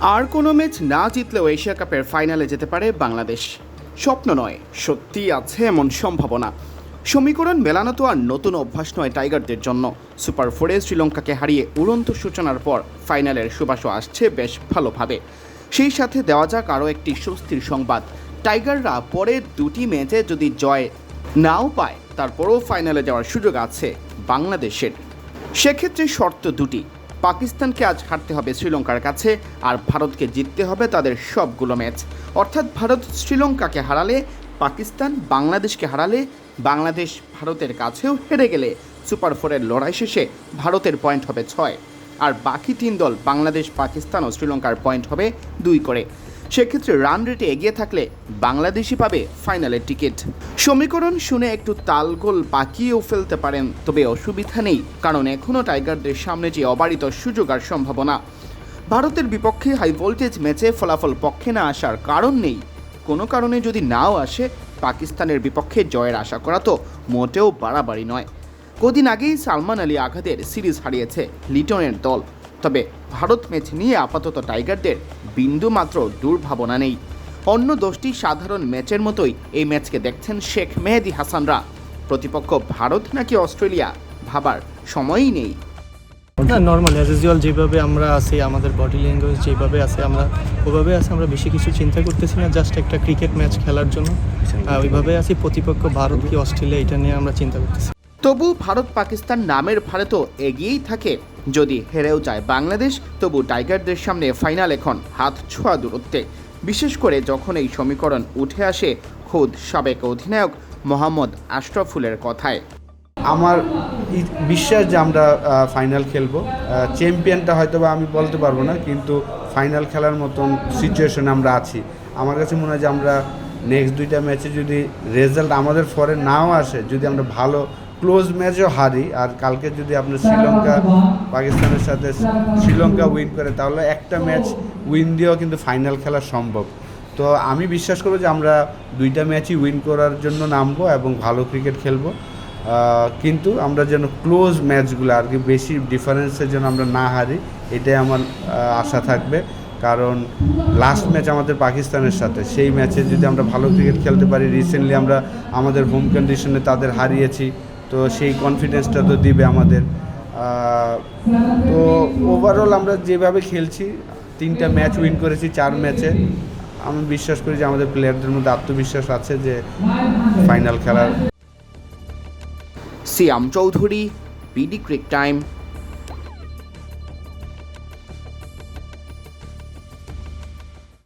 আর কোনো ম্যাচ না জিতলেও এশিয়া কাপের ফাইনালে যেতে পারে বাংলাদেশ। স্বপ্ন নয়, সত্যি আছে এমন সম্ভাবনা। সমীকরণ মেলানো তো আর নতুন অভ্যাস নয় টাইগারদের জন্য। সুপার ফোরে শ্রীলঙ্কাকে হারিয়ে উড়ন্ত সূচনার পর ফাইনালের সুবাসও আসছে বেশ ভালোভাবে। সেই সাথে দেওয়া যাক আরও একটি স্বস্তির সংবাদ। টাইগাররা পরের দুটি ম্যাচে যদি জয় নাও পায়, তারপরও ফাইনালে যাওয়ার সুযোগ আছে বাংলাদেশের। সেক্ষেত্রে শর্ত দুটি। পাকিস্তানকে আজ হারতে হবে শ্রীলঙ্কার কাছে আর ভারতকে জিততে হবে তাদের সবগুলো ম্যাচ। অর্থাৎ ভারত শ্রীলঙ্কাকে হারালে, পাকিস্তান বাংলাদেশকে হারালে, বাংলাদেশ ভারতের কাছেও হেরে গেলে সুপার ফোরের লড়াই শেষে ভারতের পয়েন্ট হবে ছয়। আর বাকি তিন দল বাংলাদেশ, পাকিস্তান ও শ্রীলঙ্কার পয়েন্ট হবে দুই করে। সেক্ষেত্রে রান রেটে এগিয়ে থাকলে বাংলাদেশই পাবে ফাইনালের টিকিট সমীকরণ শুনে একটু তালগোল পাকিয়েও ফেলতে পারেন, তবে অসুবিধা নেই, কারণ এখনও টাইগারদের সামনে যে অবারিত সুযোগ আর সম্ভাবনা। ভারতের বিপক্ষে হাই ভোল্টেজ ম্যাচে ফলাফল পক্ষে না আসার কারণ নেই। কোনো কারণে যদি নাও আসে, পাকিস্তানের বিপক্ষে জয়ের আশা করা তো মোটেও বাড়াবাড়ি নয়। কদিন আগেই সালমান আলী আঘাতের সিরিজ হারিয়েছে লিটনের দল। তবে ভারত ম্যাচ নিয়ে আপাতত টাইগারদের বিন্দুমাত্র দুর্ভাবনা নেই। অন্য দশটি সাধারণ ম্যাচের মতোই এই ম্যাচকে দেখছেন শেখ মেহেদি হাসানরা। প্রতিপক্ষ ভারত নাকি অস্ট্রেলিয়া ভাবার সময়ই নেই। না নর্মাল অ্যাজ ইউজুয়াল যেভাবে আমরা আছি আমাদের বডি ল্যাঙ্গুয়েজ যেভাবে আছে আমরা ওভাবে আছে আমরা বেশি কিছু চিন্তা করতেছি না জাস্ট একটা ক্রিকেট ম্যাচ খেলার জন্য। ওইভাবে আছি প্রতিপক্ষ ভারত কি অস্ট্রেলিয়া এটা নিয়ে আমরা চিন্তা করতেছি। তবু ভারত পাকিস্তান নামের ভারে তো এগিয়েই থাকে যদি হেরেও যায় বাংলাদেশ, তবু টাইগারদের সামনে ফাইনাল এখন হাত ছোঁয়া দূরত্বে। বিশেষ করে যখন এই সমীকরণ উঠে আসে খোদ সাবেক অধিনায়ক মোহাম্মদ আশরাফুলের কথায়। আমার বিশ্বাস যে আমরা ফাইনাল খেলব। চ্যাম্পিয়নটা হয়তো বা আমি বলতে পারব না, কিন্তু ফাইনাল খেলার মতন সিচুয়েশনে আমরা আছি। আমার কাছে মনে হয় যে আমরা নেক্সট দুইটা ম্যাচে যদি রেজাল্ট আমাদের ফরে নাও আসে, যদি আমরা ভালো ক্লোজ ম্যাচও হারি। আর কালকে যদি আপনার শ্রীলঙ্কা, পাকিস্তানের সাথে শ্রীলঙ্কা উইন করে, তাহলে একটা ম্যাচ উইন দিয়েও কিন্তু ফাইনাল খেলা সম্ভব। তো আমি বিশ্বাস করব যে আমরা দুইটা ম্যাচই উইন করার জন্য নামবো এবং ভালো ক্রিকেট খেলব। কিন্তু আমরা যেন ক্লোজ ম্যাচগুলো আর কি বেশি ডিফারেন্সের জন্য আমরা না হারি, এটাই আমার আশা থাকবে। কারণ লাস্ট ম্যাচ আমাদের পাকিস্তানের সাথে, সেই ম্যাচে যদি আমরা ভালো ক্রিকেট খেলতে পারি রিসেন্টলি আমরা আমাদের হোম কন্ডিশনে তাদের হারিয়েছি। তো সেই কনফিডেন্সটা তো দিবে আমাদের। তো ওভারঅল আমরা যেভাবে খেলছি, তিনটা ম্যাচ উইন করেছি, চার ম্যাচে আমি বিশ্বাস করি যে আমাদের প্লেয়ারদের মধ্যে আত্মবিশ্বাস আছে যে ফাইনাল খেলার। Siam Chowdhury BD cric time